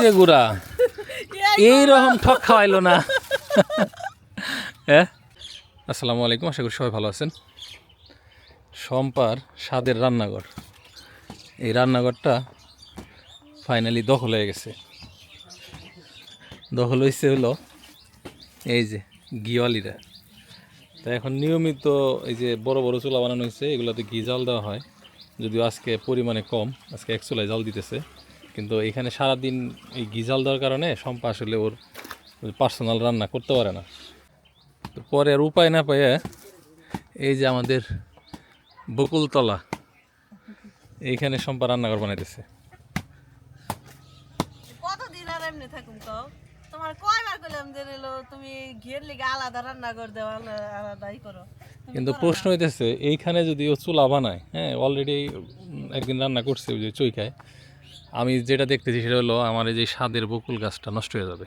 যে এইরকম ঠক খাওয়াইলো না। হ্যাঁ আসসালামু আলাইকুম, আশা করি সবাই ভালো আছেন। সম্পার স্বাদের রান্নাঘর। এই রান্নাঘরটা ফাইনালি দখল হয়ে গেছে। দখল হয়েছে হলো এই যে গিওয়ালিরা। তা এখন নিয়মিত এই যে বড় বড় চুলা বানানো হয়েছে, এগুলোতে ঘি জাল দেওয়া হয়। যদিও আজকে পরিমাণে কম, আজকে এক চুলায় জাল দিতেছে। কিন্তু এখানে সারাদিন এই ঘি জাল দেওয়ার কারণে সম্পা আসলে ওর পার্সোনাল রান্না করতে পারে না। তো পরে আর উপায় না পেয়ে এই যে আমাদের বকুলতলা, এইখানে সম্পা রান্নাঘর বানাইতেছে কতদিন আর এমনি থাকুম তো তোমার কয়বার করলাম যে নিলো তুমি ঘিয়ের লিগে আলাদা রান্না করে দেওয়া আলাদাই করো। কিন্তু প্রশ্ন হইতেছে এইখানে যদি ও চুলা বানায় হ্যাঁ অলরেডি একদিন রান্না করছে ওই যে চৈকায় আমি যেটা দেখতেছি সেটা হলো আমার এই যে স্বাদের বকুল গাছটা নষ্ট হয়ে যাবে।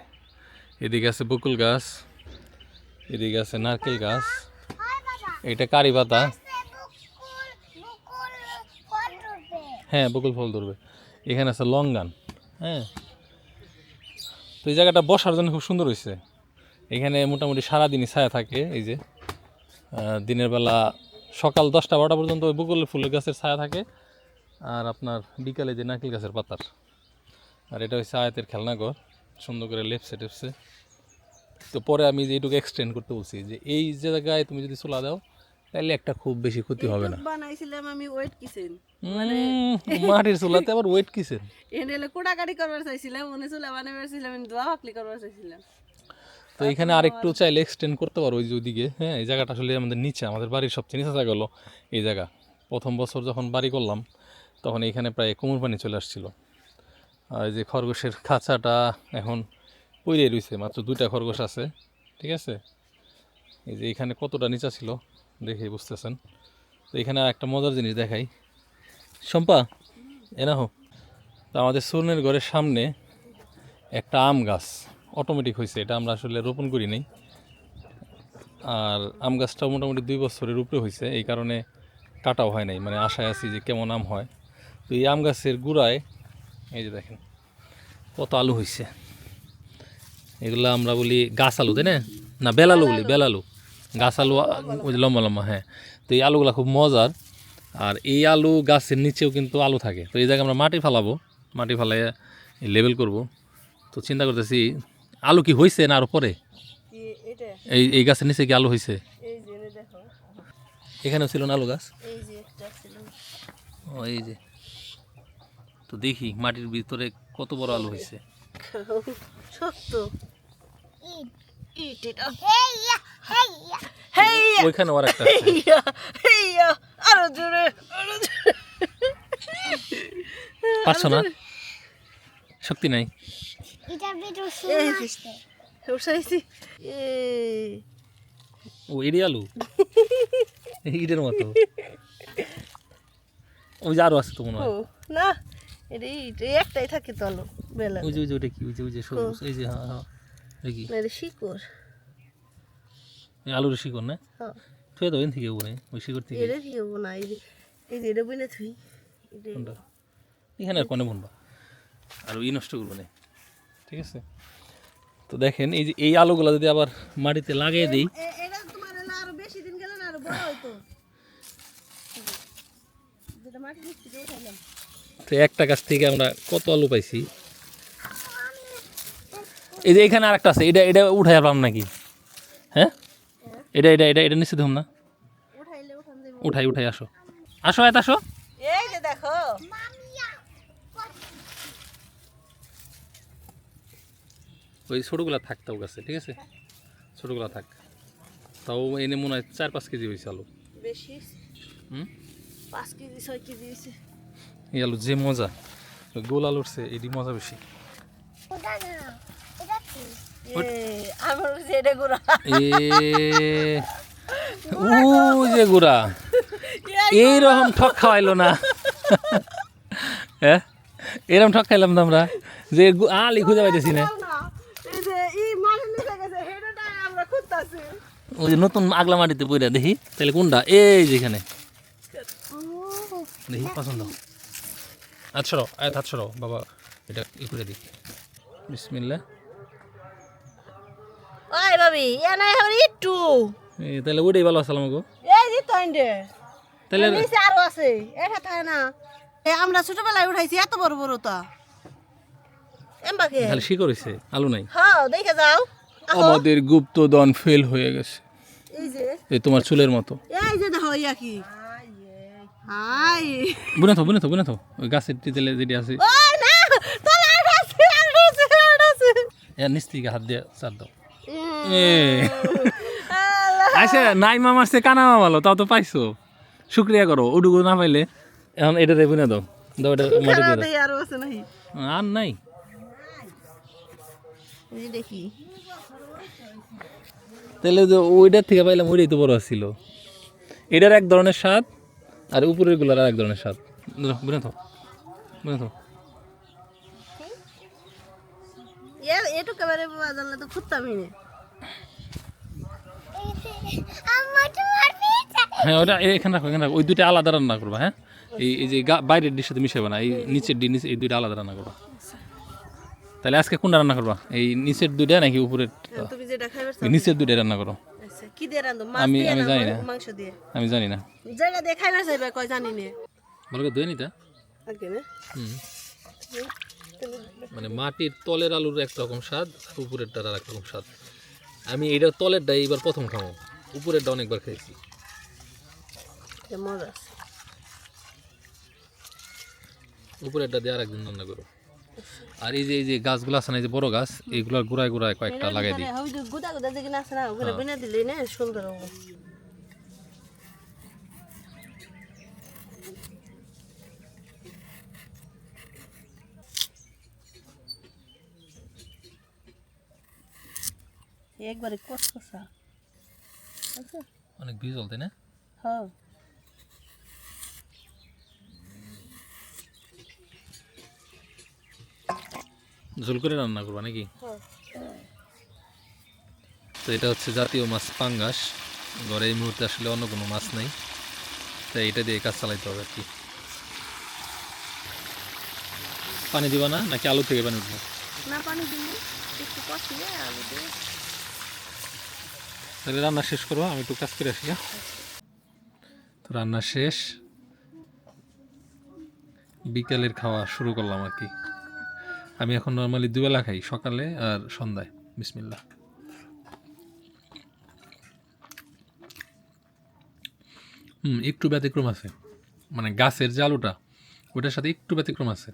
এদিকে আছে বকুল গাছ এদিকে আছে নারকেল গাছ এটা কারি পাতা। হ্যাঁ বকুল ফল ধরবে। এখানে আছে লঙ্গান হ্যাঁ তো এই জায়গাটা বসার জন্য খুব সুন্দর হয়েছে এখানে মোটামুটি সারাদিনই ছায়া থাকে, এই যে। দিনের বেলা সকাল দশটা বারোটা পর্যন্ত ওই বকুল ফুলের গাছের ছায়া থাকে, আর আপনার বিকালে যে নারকেল গাছের পাতার। আর এটা হচ্ছে আয়াতের খেলনাঘর সুন্দর করে লেপসে টেপসে তো পরে আমি যে এইটুকু এক্সটেন্ড করতে বলছি যে, এই জায়গায় তুমি যদি চুলা দাও তাহলে একটা খুব বেশি ক্ষতি হবে না। বানাইছিলাম আমি ওয়েট কিচেন উম, মাটির চুলাতে আবার ওয়েট কিসের এনে কোটাকাটি করবার চাইছিলাম মনে চুলা বানাবার চাইছিলাম দোয়া হাকলি করবার চাইছিলাম। তো এখানে আরেকটু চাইলে এক্সটেন্ড করতে পারো ওই যে ওইদিকে। হ্যাঁ এই জায়গাটা আসলে আমাদের নিচে আমাদের বাড়ির সবচেয়ে নিচে জায়গা হলো এই জায়গা। প্রথম বছর যখন বাড়ি করলাম তখন এখানে প্রায় কোমর পানি চলে আসছিল। আর এই যে খরগোশের খাঁচাটা এখন পইরে রয়েছে মাত্র দুইটা খরগোশ আছে ঠিক আছে? এই যে এখানে কতটা নিচা ছিল? দেখে বুঝতেছেন। তো এখানে একটা মজার জিনিস দেখাই। শম্পা এনা হোক তো আমাদের সোনের ঘরের সামনে একটা আম গাছ অটোমেটিক হয়েছে এটা আমরা আসলে রোপণ করি নাই। আর আম গাছটাও মোটামুটি দুই বছরের উপরে হয়েছে এই কারণে কাটাও হয় নাই। মানে আশায় আছি যে কেমন আম হয়। তো এই আম গাছের গুড়ায়, এই যে দেখেন, কত আলু হয়েছে এগুলো আমরা বলি গাছ আলু, তাই না? না বেলালু বলি বেলালু গাছ আলু লম্বা লম্বা হ্যাঁ। তো এই আলুগুলো খুব মজার। আর এই আলু গাছের নিচেও কিন্তু আলু থাকে। তো এই জায়গায় আমরা মাটি ফালাবো। মাটি ফালাই লেবেল করব। তো চিন্তা করতেছি আলু কি হয়েছে না আরও পরে? এই এই গাছের নিচে কি আলু হয়েছে এখানেও ছিল না আলু গাছ? ও এই যে। তো দেখি মাটির ভিতরে কত বড় আলু হয়েছে শক্ত ইট এটা হেইয়া ওইখানে আর একটা আছে। হেইয়া হেইয়া আরও জোরে আরও জোরে। পারছ না? শক্তি নাই। উঠাইছি ও এডি আলু? এই ইটের মতো। ওই যে আরও আছে তো মনে ও হয় না এটা ইট এই একটাই থাকে তো আলো বেলা। ওই যে ওই যে ওটা কি? ওই যে ওই যে সবুজ। এই যে হ্যাঁ হ্যাঁ। শিকড়। আলুর শিকড় না? হ্যাঁ। থুয়ে দেবেন থেকে ওখানে ওই শিকড় থেকে। এটা থেকে হব এই এই যে এটা বুঝলে তুই এখানে আর কোনে বুনবা? আর ওই নষ্ট করব না। ঠিক আছে? তো দেখেন এই যে এই আলুগুলো যদি আবার মাটিতে লাগিয়ে দিই তো একটা গাছ থেকে আমরা কত আলু পাইছি? এই যে এখানে আরেকটা আছে এটা এটা উঠাই পারলাম নাকি? হ্যাঁ? এটা এটা এটা এটা নিশ্চিত হম না? উঠাইলে উঠান উঠাই উঠাই আসো। আসো এত আসো। এই যে দেখো। ওই ছোটোগুলা থাক তাও গাছে ঠিক আছে? ছোটোগুলা থাক। তাও এনে মনে হয় চার পাঁচ কেজি হয়েছে আলু। বেশি? হুম? পাঁচ কেজি ছয় কেজি হয়েছে এই আলু যে মজা। গোল আলুর সে এটি মজা বেশি। আমার যে গুড়া। এইরকম ঠক খাওয়াইলো না। হ্যাঁ এরকম ঠক খাইলাম তো আমরা। যে গু- আলি খুঁজে পাইতেছি না। ওই যে নতুন আগলা মাটিতে পড়ে দেখি তাহলে কোনটা? এই যেখানে দেখি পছন্দ। আচ্ছা আয়াত হাত সরো বাবা এটা ই করে দিই। বিসমিল্লা ভাবি এ নাই একটু। এই তাহলে ওটাই ভালো আসসালাম গো এই যে তইন্ডে তাহলে নিচে আরও আছে। এটা থাকে না। এ আমরা ছোটবেলায় উঠাইছি এত বড় বড় তা। এমবাকে খালি শিকড় হয়েছে আলু নাই। হ্যাঁ দেখে যাও। আমাদের ফেল হয়ে গেছে। এই যে। এই তোমার চুলের মতো। এই যে দেখো ইয়া কি? হাই। বুনে তো বুনে তো বুনে তো ওই গাছের টিতেলে যেটি আছে। ওই না তোলা আছে আছে আছে। এর নিচ থেকে হাত দিয়ে চার দাও। আচ্ছা নাই মামার সে কানা মামালো তাও তো পাইছো। শুক্রিয়া করো উডুগু না পাইলে। এখন এটা দিয়ে বুনে দাও দাও এটা মাটি দিয়ে আরও নাই। যে দেখি। তাহলে তো ওইটার থেকে পাইলাম ওইটাই তো বড় ছিল এটার এক ধরনের স্বাদ আর উপরেরগুলার আর এক ধরনের স্বাদ। বুনে তো বুনে তো এ এটু কেবারে বাবা তো খুঁজতামই না? হ্যাঁ ওটা এখানে রাখো এখানে রাখো। ওই দুইটা আলাদা রান্না করবা হ্যাঁ? এই এই যে গা- বাইরের ডিশের সাথে মিশাবে না এই নিচের ডি নিচে এই দুইটা আলাদা রান্না করবা। তাহলে আজকে কোনটা রান্না করবা? এই নিচের দুইটা নাকি উপরের নিচের দুইটা রান্না করো। আচ্ছা কি দিয়ে রান্ধো? আমি- আমি না জানি না। মাংস দিয়ে? আমি জানি না। জায়গা দিয়ে খাইবার চাইবে কয় জানি না। বলো ধুয়ে নিতা আগে হুম। মানে মাটির তলের আলুর একরকম স্বাদ উপরেরটার আর একরকম স্বাদ। আমি এটার ডাই এবার প্রথম খাব। উপরেরটা অনেকবার খেয়েছি। উপরের মজা উপরেরটা দিয়ে আর একদিন রান্না করো আর এই যে এই যে গাছগুলো আছে না এই যে বড় গাছ এইগুলোর গোড়ায় গোড়ায় কয়েকটা লাগাই দিই। গুদা গুদা যেগুলো আছে না ওগুলো বিনা দিলেই না সুন্দর হবে। একবারে কসকসা আচ্ছা। অনেক ভিজল তাই না? হ্যাঁ। ঝোল করে রান্না করবা নাকি? হ্যাঁ। তো এটা হচ্ছে জাতীয় মাছ পাঙ্গাস। ঘরে এই মুহূর্তে আসলে অন্য কোনো মাছ নেই। তাই এটা দিয়ে কাজ চালাইতে হবে আর কি। পানি দিবা না নাকি আলু থেকে পানি উঠবে? না পানি দিই একটু কষিয়ে আলু দিয়ে তাহলে রান্না শেষ করব, আমি একটু কাজ করে আসি হ্যাঁ? তো রান্না শেষ। বিকালের খাওয়া শুরু করলাম আর কি। আমি এখন নর্মালি দুবেলা খাই, সকালে আর সন্ধ্যায়। বিসমিল্লা হুম, একটু ব্যতিক্রম আছে। মানে গাছের যে আলুটা, ওটার সাথে একটু ব্যতিক্রম আছে।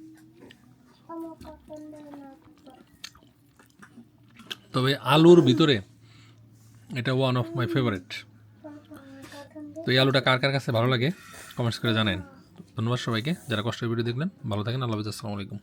তবে আলুর ভিতরে এটা ওয়ান অফ মাই ফেভারিট তো এই আলুটা কার কার কাছে ভালো লাগে কমেন্টস করে জানেন ধন্যবাদ সবাইকে, যারা কষ্টের ভিডিও দেখলেন, ভালো থাকেন, আল্লাহ আসসালামু আলাইকুম।